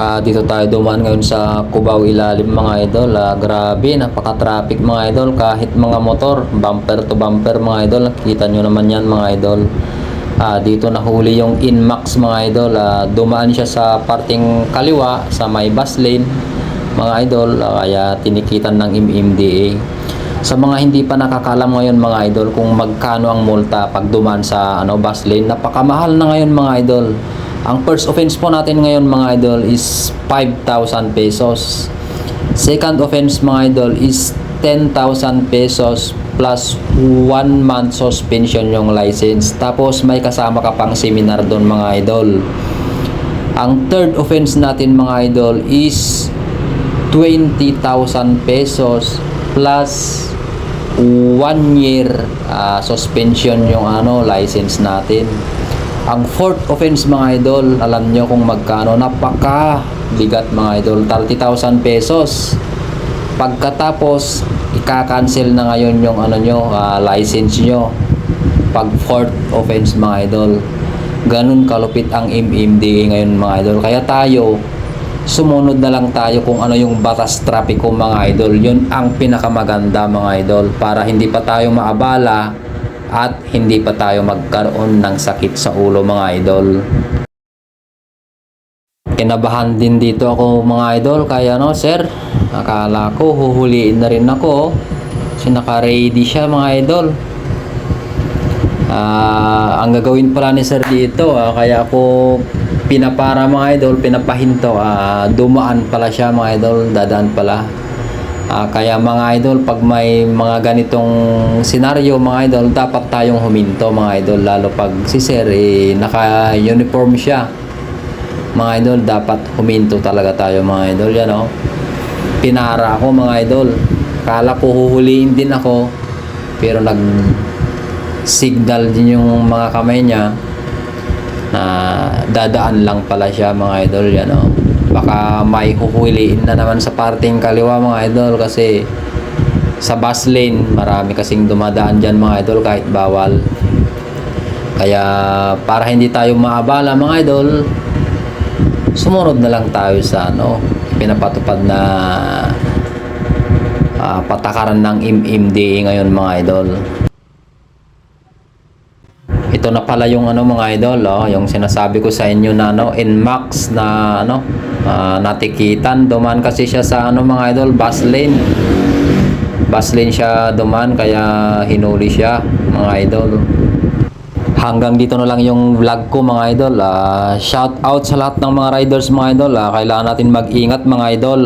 Ah, dito tayo dumaan ngayon sa Cubao Ilalim mga idol. Ah, grabe, napaka-traffic mga idol. Kahit mga motor, bumper to bumper mga idol. Nakikita nyo naman yan mga idol. Ah, dito nahuli yung Inmax mga idol. Ah, dumaan siya sa parting kaliwa sa may bus lane mga idol. Ah, kaya tinikitan ng MMDA. Sa mga hindi pa nakakalam ngayon mga idol kung magkano ang multa pag dumaan sa ano bus lane, napakamahal na ngayon mga idol. Ang first offense po natin ngayon mga idol is 5,000 pesos. Second offense mga idol is 10,000 pesos plus 1 month suspension yung license. Tapos may kasama ka pang seminar doon mga idol. Ang third offense natin mga idol is 20,000 pesos plus 1 year ah, suspension yung ano license natin. Ang fourth offense mga idol, alam nyo kung magkano, napaka bigat mga idol, 30,000 pesos. Pagkatapos, ika-cancel na ngayon yung ano nyo, ah, license nyo. Pag fourth offense mga idol. Ganun kalupit ang MMDA ngayon mga idol. Kaya tayo, sumunod na lang tayo kung ano yung batas trapiko mga idol. Yun ang pinakamaganda mga idol para hindi pa tayo maabala at hindi pa tayo magkaroon ng sakit sa ulo mga idol. Kinabahan din dito ako mga idol kaya no sir, akala ko huhuliin na rin ako. Kasi naka-ready siya mga idol. Ah, ang gagawin pala ni sir dito, ah, kaya ako pinapara mga idol, pinapahinto, ah, dumaan pala siya mga idol, dadaan pala. Ah, kaya mga idol, pag may mga ganitong senaryo mga idol, dapat tayong huminto mga idol, lalo pag si sir eh, naka-uniform siya. Mga idol, dapat huminto talaga tayo mga idol, yan oh. Pinara ako mga idol. Kala ko huhuliin din ako, pero nag signal din yung mga kamay niya na dadaan lang pala siya mga idol yan oh. Baka may huhuliin na naman sa parting kaliwa mga idol kasi sa bus lane marami kasing dumadaan dyan mga idol kahit bawal. Kaya para hindi tayo maabala mga idol sumunod na lang tayo sa ano pinapatupad na ah, patakaran ng MMDA ngayon mga idol ito na pala yung ano mga idol, oh, yung sinasabi ko sa inyo na ano, Nmax na ano, ah, natikitan. Duman kasi siya sa ano mga idol, bus lane. Bus lane siya duman kaya hinuli siya mga idol. Hanggang dito na lang yung vlog ko mga idol. Ah, shout out sa lahat ng mga riders mga idol. Ah, kailangan natin mag-ingat mga idol.